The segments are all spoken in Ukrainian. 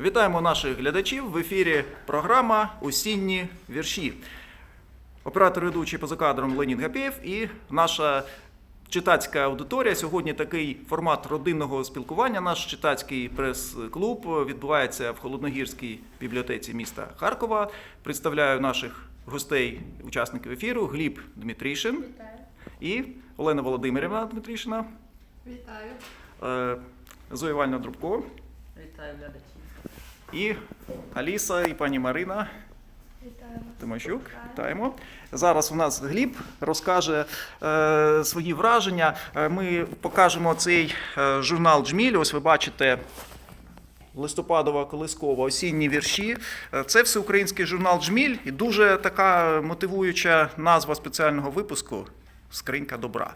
Вітаємо наших глядачів в ефірі програма Осінні вірші. Оператор ведучий поза кадром Леонід Гапєєв і наша читацька аудиторія. Сьогодні такий формат родинного спілкування. Наш читацький прес-клуб відбувається в Холодногірській бібліотеці міста Харкова. Представляю наших гостей, учасників ефіру Гліб Дмитрішин і Олена Володимирівна Дмитрішина, Вітаю. е, Зоя Івановна Друбко Вітаю глядачів. І Аліса і пані Марина. Вітаю. Тимощук, вітаємо. Зараз у нас Гліб розкаже е, свої враження. Е, Ми покажемо цей е, журнал Джміль. Ось ви бачите. Листопадова колискова осінні вірші. Е, Це всеукраїнський журнал Джміль і дуже така мотивуюча назва спеціального випуску Скринька добра.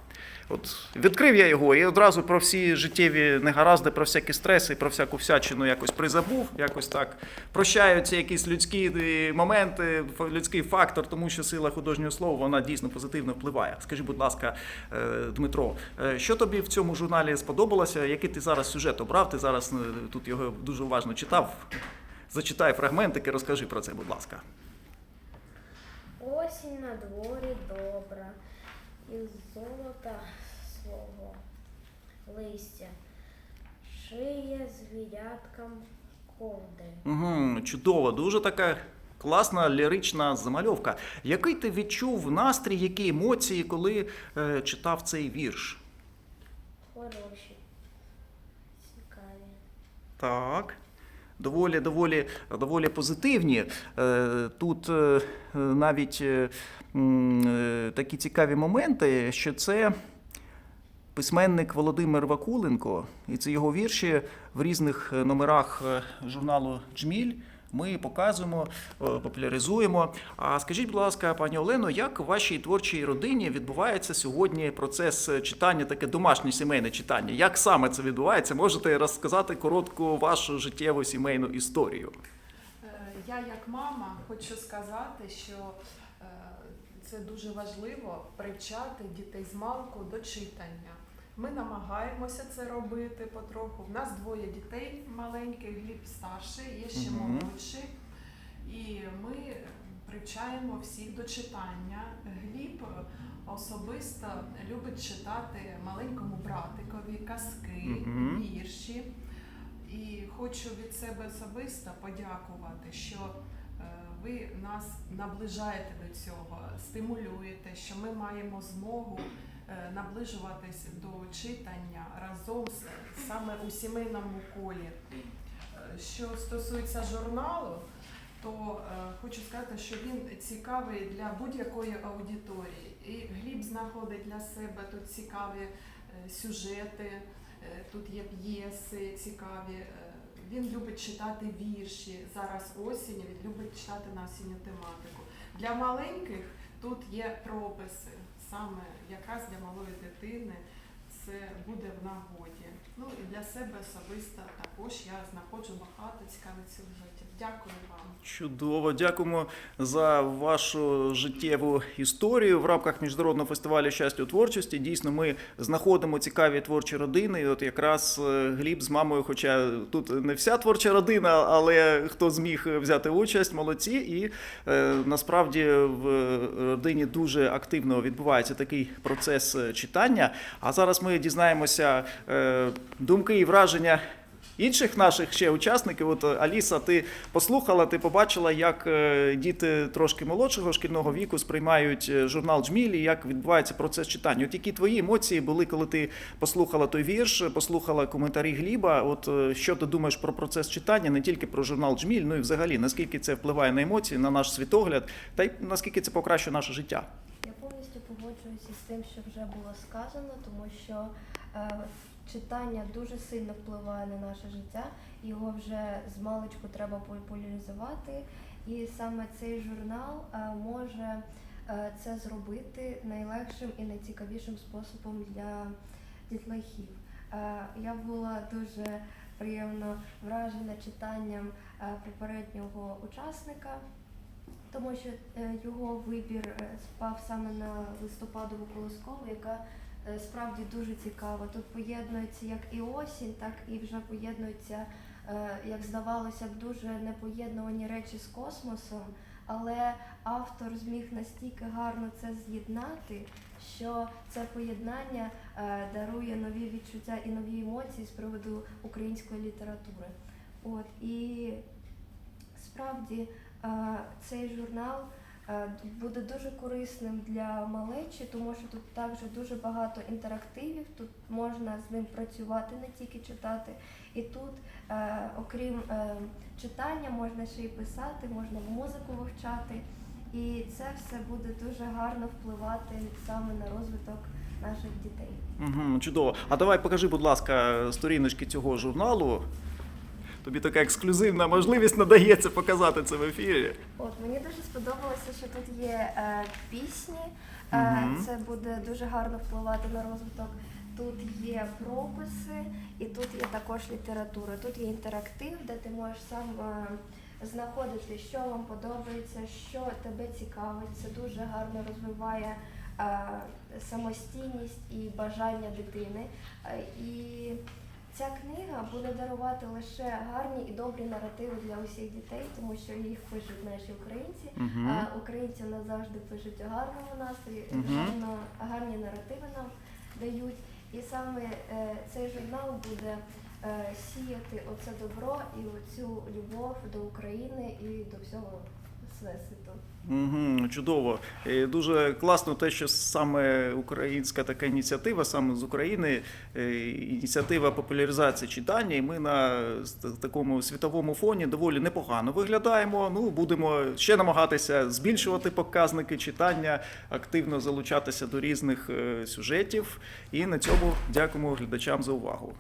От відкрив я його і одразу про всі життєві негаразди, про всякі стреси, про всяку всячину якось призабув, якось так прощаються якісь людські е, моменти, людський фактор, тому що сила художнього слова вона дійсно позитивно впливає. Скажи, будь ласка, е, Дмитро, е, що тобі в цьому журналі сподобалося? Який ти зараз сюжет обрав? Ти зараз тут його дуже уважно читав. Зачитай фрагментики, розкажи про це, будь ласка. Осінь на дворі добра, із золота свого листя, шиє звіряткам ковди. Угу, чудово, дуже така класна лірична замальовка. Який ти відчув настрій, які емоції, коли е, читав цей вірш? Хороші, цікаві. Так. Доволі, доволі, доволі позитивні. Е, Тут е, навіть е, такі цікаві моменти, що це письменник Володимир Вакуленко, і це його вірші в різних номерах журналу Джміль. Ми показуємо, е, популяризуємо. А скажіть, будь ласка, пані Олено, як у вашій творчій родині відбувається сьогодні процес е, читання, таке домашнє сімейне читання? Як саме це відбувається? Можете розказати коротку вашу життєву сімейну історію? Е, Я як мама хочу сказати, що це дуже важливо привчати дітей з малку до читання. Ми намагаємося це робити потроху. У нас двоє дітей маленьких, Гліб старший, є ще Мгм. молодший. І ми привчаємо всіх до читання. Гліб особисто любить читати маленькому братикові казки, Мгм. вірші. І хочу від себе особисто подякувати, що е, ви нас наближаєте до цього, стимулюєте, що ми маємо змогу наближуватись до читання разом з, саме у сімейному колі. Е, Що стосується журналу, то е, хочу сказати, що він цікавий для будь-якої аудиторії. І Гліб знаходить для себе тут цікаві е, сюжети, е, тут є п'єси цікаві. е, Він любить читати вірші. Зараз осінь, він любить читати на осінню тематику. Для маленьких тут є прописи, саме якраз для малої дитини це буде в нагоді. Ну і для себе особисто також я знаходжу багато цікавих сюжетів. Дякую вам. Чудово, дякуємо за вашу життєву історію в рамках міжнародного фестивалю щастя у творчості. Дійсно, ми знаходимо цікаві творчі родини. І от якраз е, Гліб з мамою, хоча тут не вся творча родина, але хто зміг взяти участь, молодці. І е, насправді в родині дуже активно відбувається такий процес е, читання. А зараз ми дізнаємося е, думки і враження. Інших наших ще учасників, от е, Аліса, ти послухала, ти побачила, як е, діти трошки молодшого шкільного віку сприймають е, журнал Джмілі, як відбувається процес читання. От які твої емоції були, коли ти послухала той вірш, послухала коментарі Гліба? От що ти думаєш про процес читання, не тільки про журнал Джміль, ну і взагалі наскільки це впливає на емоції, на наш світогляд, та й наскільки це покращує наше життя? Я повністю погоджуюся з тим, що вже було сказано, тому що читання дуже сильно впливає на наше життя. Його вже з маличку треба популяризувати. І саме цей журнал е, може е, це зробити найлегшим і найцікавішим способом для дітлахів. Е, Я була дуже приємно вражена читанням попереднього учасника тому що його вибір спав саме на листопадову колоскову, яка справді дуже цікава. Тут поєднується як і осінь, так і вже поєднуються е, як здавалося б, дуже непоєднувані речі з космосом, але автор зміг настільки гарно це з'єднати, що це поєднання е, дарує нові відчуття і нові емоції з приводу української літератури. От і справді е, цей журнал е, буде дуже корисним для малечі, тому що тут також дуже багато інтерактивів. Тут можна з ним працювати, не тільки читати. І тут, е, окрім е, читання, можна ще й писати, можна музику вивчати. І це все буде дуже гарно впливати саме на розвиток наших дітей. Угу, чудово. А давай покажи, будь ласка, сторіночки цього журналу. Тобі така ексклюзивна можливість надається показати це в ефірі. От мені дуже сподобалося, що тут є е, пісні. Е, Мгм. Це буде дуже гарно впливати на розвиток. Тут є прописи, і тут є також література. Тут є інтерактив, де ти можеш сам е, знаходити, що вам подобається, що тебе цікавить. Це дуже гарно розвиває е, самостійність і бажання дитини. Е, і Ця книга буде дарувати лише гарні і добрі наративи для усіх дітей, тому що їх пишуть наші українці. Мгм. А українці у нас завжди пишуть у гарному настрої, Мгм. гарно, гарні наративи нам дають. І саме е, цей журнал буде е, сіяти оце добро і оцю любов до України і до всього всесвіту. Угу, чудово. Е, Дуже класно те, що саме українська така ініціатива, саме з України, е, ініціатива популяризації читання, і ми на такому світовому фоні доволі непогано виглядаємо. Ну, будемо ще намагатися збільшувати показники читання, активно залучатися до різних е, сюжетів. І на цьому дякуємо глядачам за увагу.